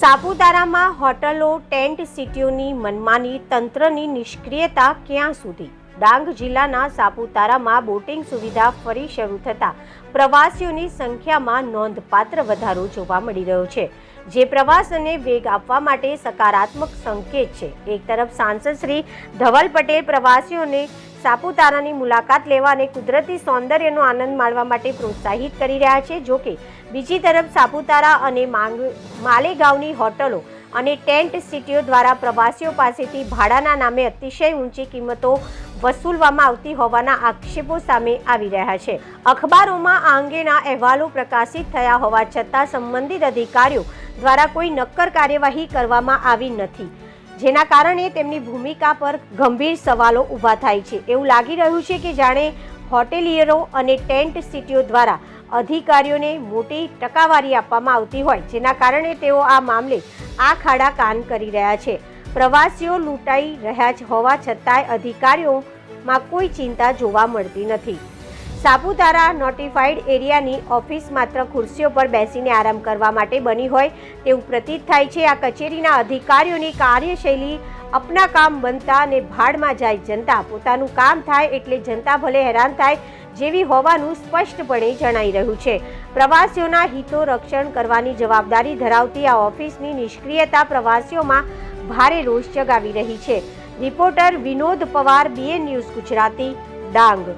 સાપુતારામાં હોટલો, ટેન્ટ સિટીઓની મનમાની તંત્રની નિષ્ક્રિયતા ક્યાં સુધી? ડાંગ જિલ્લાના સાપુતારામાં બોટિંગ સુવિધા ફરી શરૂ થતાં પ્રવાસીઓની સંખ્યામાં નોંધપાત્ર વધારો જોવા મળી રહ્યો છે. જે પ્રવાસને વેગ આપવા માટે સકારાત્મક સંકેત છે. એક તરફ સાંસદ શ્રી ધવલ પટેલ પ્રવાસીઓને સાપુતારાની મુલાકાત લેવા અને કુદરતી સૌંદર્યનો આનંદ માણવા માટે પ્રોત્સાહિત કરી રહ્યા છે જોકે બીજી તરફ સાપુતારા અને માલેગાંવની હોટલો અને ટેન્ટ સિટીઓ દ્વારા પ્રવાસીઓ પાસેથી ભાડાના નામે અતિશય ઊંચી કિંમતો વસૂલવામાં આવતી હોવાના આક્ષેપો સામે આવી રહ્યા છે. અખબારોમાં આ અંગેના અહેવાલો પ્રકાશિત થયા હોવા છતાં સંબંધિત અધિકારીઓ દ્વારા કોઈ નક્કર કાર્યવાહી કરવામાં આવી નથી. જેના કારણે તેમની ભૂમિકા પર ગંભીર સવાલો ઊભા થાય છે. એવું લાગી રહ્યું છે કે જાણે હોટેલિયરો અને ટેન્ટ સિટીઓ દ્વારા અધિકારીઓને મોટી ટકાવારી આપવામાં આવતી હોય, જેના કારણે તેઓ આ મામલે આ ખાડા કાન કરી રહ્યા છે. પ્રવાસીઓ લૂંટાઈ રહ્યા હોવા છતાંય અધિકારીઓમાં કોઈ ચિંતા જોવા મળતી નથી. સાપુતારા નોટિફાઈડ એરિયાની ઓફિસ માત્ર ખુરશીઓ પર બેસીને આરામ કરવા માટે બની હોય તેવું પ્રતીત થાય છે. આ કચેરીના અધિકારીઓની કાર્યશૈલી અપના કામ બનતા અને ભાડમાં જાય જનતા પોતાનું કામ થાય એટલે જનતા ભલે હેરાન થાય જેવી હોવાનું સ્પષ્ટપણે જણાઈ રહ્યું છે. પ્રવાસીઓના હિતો રક્ષણ કરવાની જવાબદારી ધરાવતી આ ઓફિસની નિષ્ક્રિયતા પ્રવાસીઓમાં ભારે રોષ જગાવી રહી છે. Reporter Vinod Pawar BN news Gujarati, Dang.